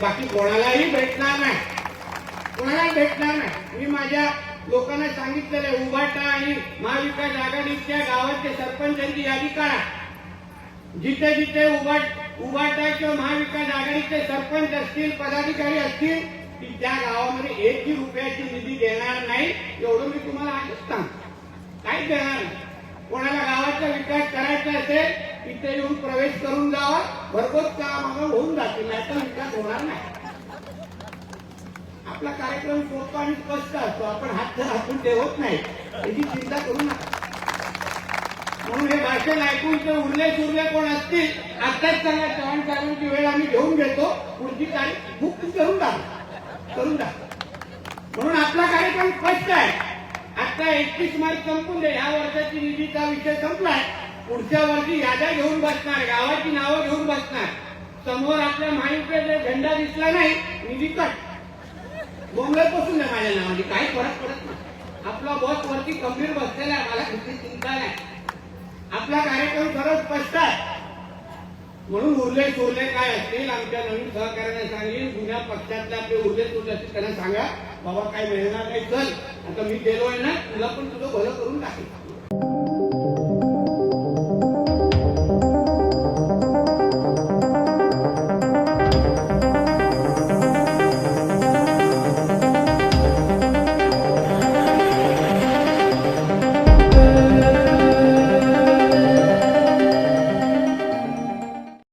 बाकी कोणालाही भेटणार नाही. कोणालाही भेटणार नाही. मी माझ्या लोकांना सांगितलेलं आहे उभाटा आणि महाविकास आघाडीच्या गावाचे सरपंचांची यादी काढा. जिथे जिथे उभाट उभाटा किंवा महाविकास आघाडीचे सरपंच असतील पदाधिकारी असतील ती त्या गावामध्ये एकही रुपयाची निधी देणार नाही. एवढं मी तुम्हाला आजच सांगतो. काहीच देणार नाही. कोणाला गावाचा विकास करायचा असेल इथे येऊन प्रवेश करून जावा. भरपूर काम होऊन जातील नाही होणार नाही आपला कार्यक्रम सोपा आणि स्पष्ट असतो. आपण हात तर आपण ठेवत नाही. याची चिंता करू नका. म्हणून हे भाषण ऐकून ते उरले सुरले कोण असतील आताच सांगा चव्हाण साहेबांची वेळ आम्ही घेऊन घेतो. पुढची तारीख बुक करून टाक. करून टाक. म्हणून आपला कार्यक्रम स्पष्ट आहे. आता एकतीस मार्च संपून दे. ह्या वर्षाची निधीचा विषय संपलाय. पुढच्या वर्षी याद्या घेऊन बसणार गावाची नावं घेऊन बसणार. समोर आपल्या महायुतीचा झेंडा दिसला नाही मी विकत. बोंबले बसून नाही माझ्या नावाने काही फरक पडत नाही. आपला बॉस वरती गंभीर बसलेला आहे मला कुठली चिंता नाही. आपला कार्यक्रम खरंच स्पष्ट आहे. म्हणून उरले सुरले काय असतील आमच्या नवीन सहकार्याने सांगेल जुन्या पक्षातले आपले उरले सुरले असतील त्यांना सांगा बाबा काय मिळणार नाही चल. आता मी गेलोय ना तुला पण तुझं भलं करून टाकेल